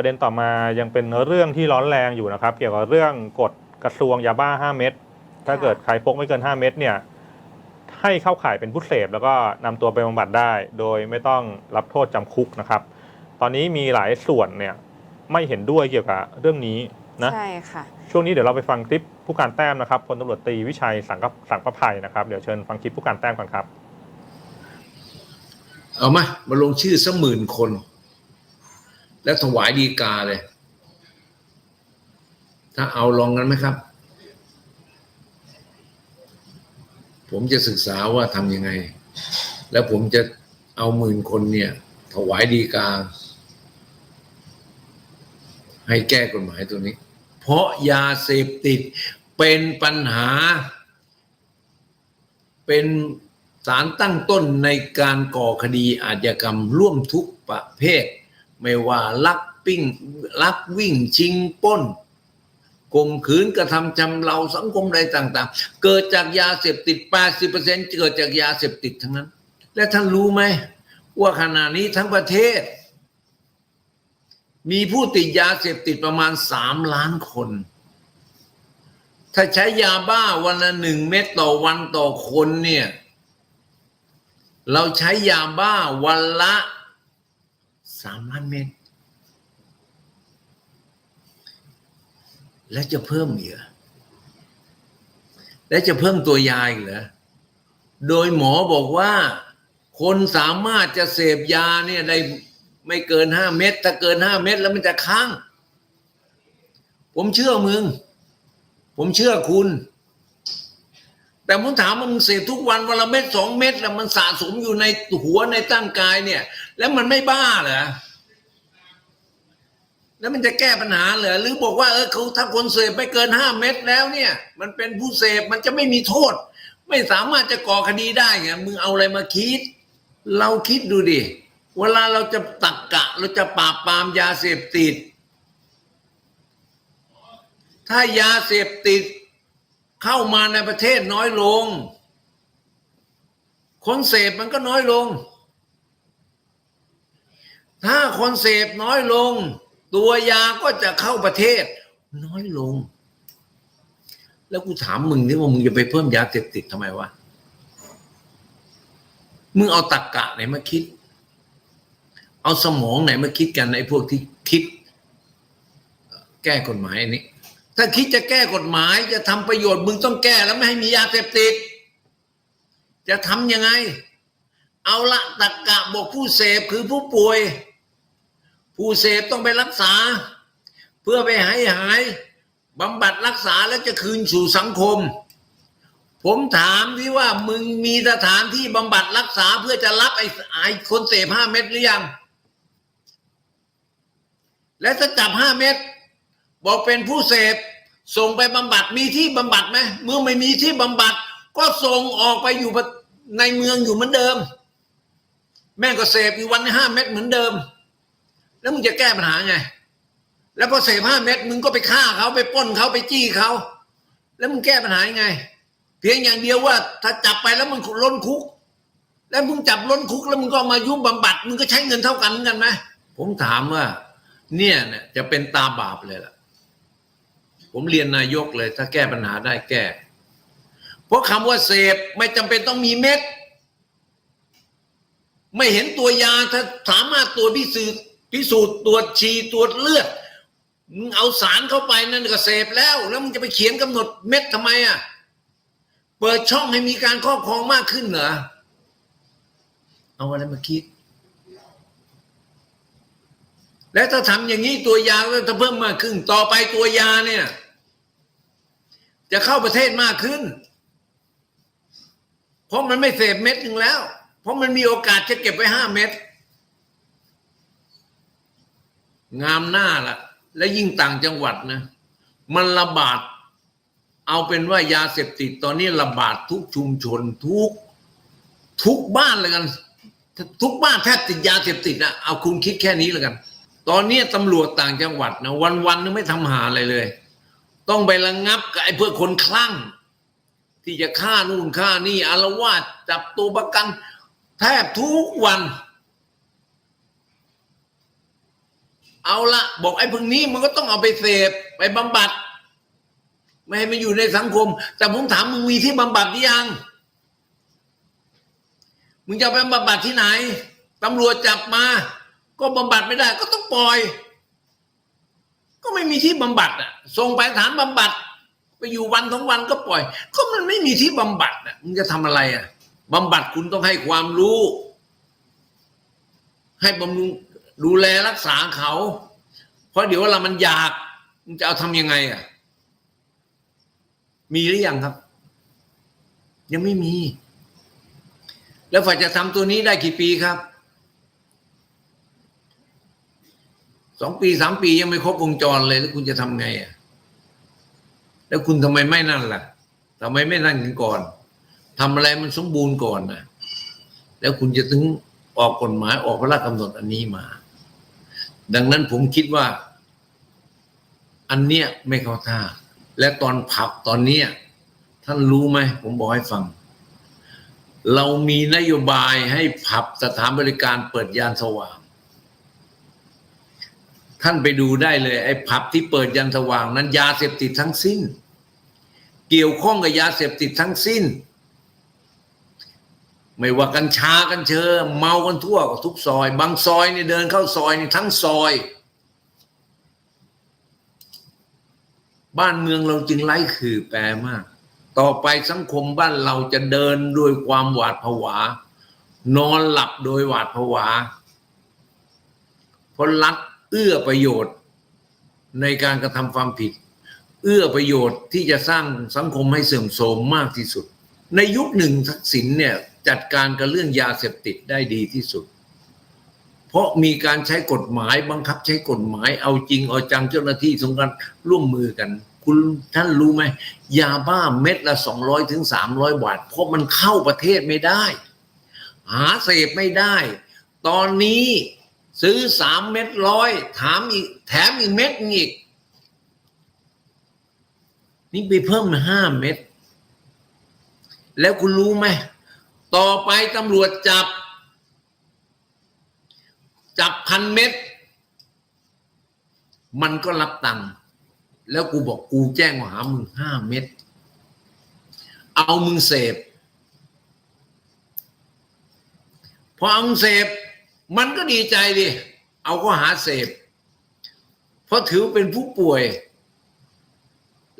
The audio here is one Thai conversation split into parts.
ประเด็นต่อมายังเป็นเรื่องที่ร้อนแรงอยู่นะครับ เกี่ยวกับเรื่องกฎกระทรวงยาบ้า 5 เม็ดถ้าเกิดใครพกไม่เกิน 5 เม็ดเนี่ยให้เข้าข่ายเป็นผู้เสพแล้วก็นำตัวไปบำบัดได้ โดยไม่ต้องรับโทษจำคุกนะครับ ตอนนี้มีหลายส่วนเนี่ยไม่เห็นด้วยเกี่ยวกับเรื่องนี้นะใช่ค่ะช่วงนี้เดี๋ยวเราไปฟังคลิปผู้การแต้มนะครับพลตำรวจตรีวิชัยสังกสังประภัยนะครับเดี๋ยวเชิญฟังคลิปผู้การแต้มก่อนครับ เอามามาลงชื่อสักหมื่นคน แล้วถวายดีกาเลย ถ้าเอาลองกันไหมครับ ผมจะศึกษาว่าทำยังไง แล้วผมจะเอาหมื่นคนเนี่ย ถวายดีกา ให้แก้กฎหมายตัวนี้ เพราะยาเสพติดเป็นปัญหา เป็นสารตั้งต้นในการก่อคดีอาชญากรรมร่วมทุกประเภท ไม่ว่าลักปิ้งลักวิ่งชิงป้นข่มขืนกระทำจำเราสังคมใดต่าง ๆ เกิดจากยาเสพติด 80%เกิดจากยาเสพติดทั้งนั้น และท่านรู้ไหมว่าขณะนี้ทั้งประเทศ มีผู้ติดยาเสพติดประมาณ 3 ล้านคน ถ้าใช้ยาบ้าวันละหนึ่งเม็ดต่อวันต่อคนเนี่ย เราใช้ยาบ้าวันละ สามล้านเม็ดและจะเพิ่มอีกเหรอและจะเพิ่มตัวยาอีกเหรอ โดยหมอบอกว่า คนสามารถจะเสพยาเนี่ยได้ไม่เกินห้าเม็ดถ้าเกินห้าเม็ดแล้วมันจะค้าง ผมเชื่อมึง ผมเชื่อคุณ แต่ผมถามว่ามึงเสพทุกวันวันละเม็ดสองเม็ดแล้วมันสะสมอยู่ในหัวในตั้งกายเนี่ย แล้วมันไม่บ้าเหรอแล้วมันจะแก้ปัญหาเหรอหรือบอกว่าเออเขาถ้าคนเสพไม่เกินห้าเม็ดแล้วเนี่ย มันเป็นผู้เสพมันจะไม่มีโทษ ไม่สามารถจะก่อคดีได้ไงมึงเอาอะไรมาคิด เราคิดดูดิเวลาเราจะตักกะ เราจะปราบปรามยาเสพติด ถ้ายาเสพติด เข้ามาในประเทศน้อยลง คนเสพมันก็น้อยลง ถ้าคนเสพน้อยลง ตัวยาก็จะเข้าประเทศ น้อยลง แล้วกูถามมึงนี่ว่ามึงจะไปเพิ่มยาเสพติดทำไมวะมึงเอาตักกะไหนมาคิด เอาสมองไหนมาคิดกันไอ้พวกที่คิด แก้กฎหมายอันนี้ ถ้าคิดจะแก้กฎหมายจะทำประโยชน์มึงต้องแก้แล้วไม่ให้มียาเสพติด จะทำยังไง เอาละตักกะบอกผู้เสพคือผู้ป่วย ผู้เสพต้องไปรักษา เพื่อไปหายหายบำบัดรักษาแล้วจะคืนสู่สังคม ผมถามที่ว่ามึงมีสถานที่บำบัดรักษาเพื่อจะรับไอ้ไอ้คนเสพห้าเม็ดหรือยัง และถ้าจับห้าเม็ด บอกเป็นผู้เสพส่งไปบำบัดมีที่บำบัดไหมเมื่อไม่มีที่บำบัด ก็ส่งออกไปอยู่ในเมืองอยู่เหมือนเดิม แม่ก็เสพอยู่วันห้าเม็ดเหมือนเดิม แล้วมึงจะแก้ปัญหาไง แล้วพอเสพห้าเม็ดมึงก็ไปฆ่าเขาไปป้นเขาไปจี้เขาแล้วมึงแก้ปัญหาไง เพียงอย่างเดียวว่า ถ้าจับไปแล้วมึงล้นคุก แล้วมึงจับล้นคุกแล้วมึงก็มายุ่งบำบัดมึงก็ใช้เงินเท่ากันเหมือนกันไหมผมถามว่า เนี่ยเนี่ยจะเป็นตาบาปเลยล่ะ ผมเรียนนายกเลย ถ้าแก้ปัญหาได้แก้ เพราะคำว่าเสพไม่จำเป็นต้องมีเม็ด ไม่เห็นตัวยาถ้าสามารถตัวพิสูจน์พิสูจน์ตรวจฉี่ตรวจเลือดมึงเอาสารเข้าไปนั่นก็เสพแล้ว แล้วมึงจะไปเขียนกำหนดเม็ดทำไมอะเปิดช่องให้มีการครอบครองมากขึ้นเหรอเอาอะไรมาคิด และถ้าทำอย่างนี้ตัวยาก็จะเพิ่มมากขึ้น ต่อไปตัวยาเนี่ย จะเข้าประเทศมากขึ้น เพราะมันไม่เสพเม็ดหนึ่งแล้ว เพราะมันมีโอกาสจะเก็บไว้ห้าเม็ดงามหน้าล่ะ และยิ่งต่างจังหวัดนะ มันระบาด เอาเป็นว่ายาเสพติดตอนนี้ระบาดทุกชุมชนทุก ทุกบ้านเลยกัน ทุกบ้านแทบติดยาเสพติดนะเอาคุณคิดแค่นี้แล้วกัน ตอนนี้ตำรวจต่างจังหวัดนะวันวันนึงไม่ทำหาอะไรเลย ต้องไประงับกับไอ้เพื่อคนคลั่ง ที่จะฆ่านู่นฆ่านี่อารวาสจับตัวประกัน แทบทุกวัน เอาละบอกไอ้พวกนี้มันก็ต้องเอาไปเสพไปบำบัด ไม่ให้มันอยู่ในสังคม แต่ผมถามมึงมีที่บำบัดหรือยัง มึงจะไปบำบัดที่ไหนตำรวจจับมา ก็บำบัดไม่ได้ ก็ต้องปล่อย ก็ไม่มีที่บำบัดอะส่งไปสถานบำบัด ไปอยู่วันสองวันก็ปล่อย ก็มันไม่มีที่บำบัดอะมึงจะทำอะไรอะบำบัดคุณต้องให้ความรู้ ให้บำรุงดูแลรักษาเขา เพราะเดี๋ยวเวลามันอยากมึงจะเอาทำยังไงอะ มีหรือยังครับ ยังไม่มี แล้วฝ่ายจะทำตัวนี้ได้กี่ปีครับ สองปีสามปียังไม่ครบวงจรเลยแล้วคุณจะทำไงอะแล้วคุณทำไมไม่นั่นล่ะทำไมไม่นั่นกันก่อนทำอะไรมันสมบูรณ์ก่อนนะแล้วคุณจะถึงออกกฎหมายออกพระราชกำหนดอันนี้มา ดังนั้นผมคิดว่า อันเนี้ยไม่เข้าท่า และตอนผับตอนเนี้ยท่านรู้ไหมผมบอกให้ฟัง เรามีนโยบายให้ผับสถานบริการเปิดยานสว่าง ท่านไปดูได้เลย ไอ้ผับที่เปิดยันสว่างนั้น ยาเสพติดทั้งสิ้น เกี่ยวข้องกับยาเสพติดทั้งสิ้น ไม่ว่ากัญชากัญเชอเมากันทั่วทุกซอย บางซอยนี่เดินเข้าซอยนี่ทั้งซอย บ้านเมืองเราจึงไร้คือแปรมาก ต่อไปสังคมบ้านเราจะเดินด้วยความหวาดผวา นอนหลับโดยหวาดผวาเพราะรัฐ เอื้อประโยชน์ในการกระทำความผิด เอื้อประโยชน์ที่จะสร้างสังคมให้เสื่อมโทรมมากที่สุด ในยุคหนึ่งทักษิณเนี่ยจัดการกับเรื่องยาเสพติดได้ดีที่สุด เพราะมีการใช้กฎหมายบังคับใช้กฎหมายเอาจริงเอาจังเจ้าหน้าที่สงการร่วมมือกัน คุณท่านรู้ไหมยาบ้าเม็ดละสองร้อยถึงสามร้อยบาท เพราะมันเข้าประเทศไม่ได้ หาเสพไม่ได้ ตอนนี้ ซื้อสามเม็ดร้อยถามอีก แถมอีกเม็ดนึงอีก นี่ไปเพิ่มมาห้าเม็ดแล้วคุณรู้ไหม ต่อไปตำรวจจับ จับพันเม็ดมันก็รับตังค์แล้วกูบอกกูแจ้งหามึงห้าเม็ดเอามึงเสพพอเอามึงเสพ มันก็ดีใจดิ เอาก็หาเสพ เพราะถือเป็นผู้ป่วย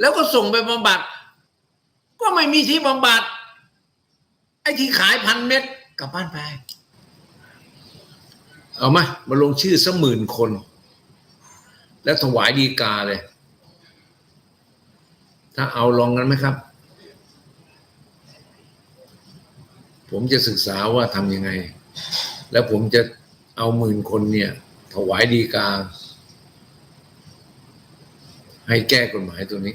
แล้วก็ส่งไปบำบัด ก็ไม่มีที่บำบัด ไอ้ที่ขายพันเม็ดกลับบ้านไป เอามามาลงชื่อสักหมื่นคน แล้วถวายดีกาเลย ถ้าเอาลองกันไหมครับ ผมจะศึกษาว่าทำยังไงแล้วผมจะ เอาหมื่นคนเนี่ย ถวายดีกา ให้แก้กฎหมายตัวนี้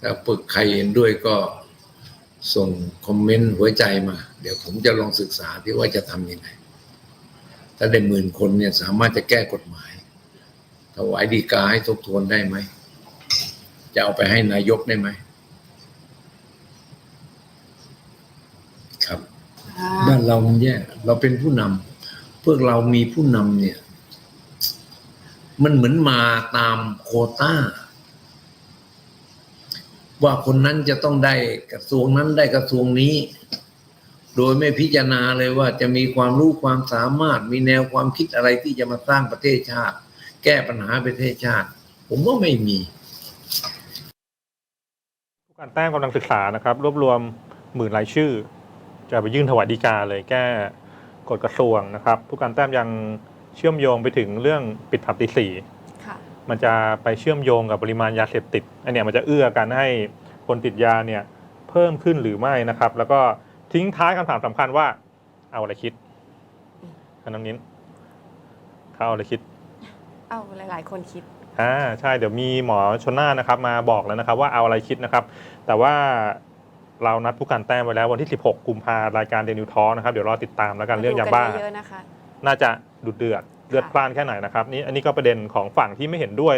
ถ้าปึกใครเห็นด้วยก็ส่งคอมเมนต์หัวใจมา เดี๋ยวผมจะลองศึกษาที่ว่าจะทำยังไง ถ้าได้หมื่นคนเนี่ยสามารถจะแก้กฎหมาย ถวายดีกาให้ทบทวนได้ไหม จะเอาไปให้นายกได้ไหม ครับ บ้านเรามันแย่เราเป็นผู้นำพวกเรามีผู้นำเนี่ย มันเหมือนมาตามโควต้า ว่าคนนั้นจะต้องได้กระทรวงนั้นได้กระทรวงนี้ โดยไม่พิจารณาเลยว่าจะมีความรู้ความสามารถ มีแนวความคิดอะไรที่จะมาสร้างประเทศชาติ แก้ปัญหาประเทศชาติ ผมว่าไม่มีผู้การแต้มกำลังศึกษานะครับ รวบรวมหมื่นรายชื่อ จะไปยื่นถวายดีกาเลยแก้กฎกระทรวงนะครับ ผู้การแต้มยังเชื่อมโยงไปถึงเรื่องปิดผับตีสี่ค่ะมันจะไปเชื่อมโยงกับปริมาณยาเสพติดอันเนี้ยมันจะเอื้อกันให้คนติดยาเนี่ยเพิ่มขึ้นหรือไม่นะครับ แล้วก็ทิ้งท้ายคำถามสำคัญว่า เอาอะไรคิดอันน้ำนิ้นเขาเอาอะไรคิด เอาหลายๆ คนคิดอ่าใช่เดี๋ยวมีหมอชนน่านนะครับ มาบอกแล้วนะครับ ว่าเอาอะไรคิดนะครับ แต่ว่า เรานัดผู้การแต้มไว้แล้ววันที่ 16 กุมภารายการเดนิวทอนะครับ เดี๋ยวรอติดตามแล้วกันเรื่องยาบ้า เยอะๆนะคะ น่าจะดุเดือดเลือดพล่านแค่ไหนนะครับนี่อันนี้ก็ประเด็นของฝั่งที่ไม่เห็นด้วย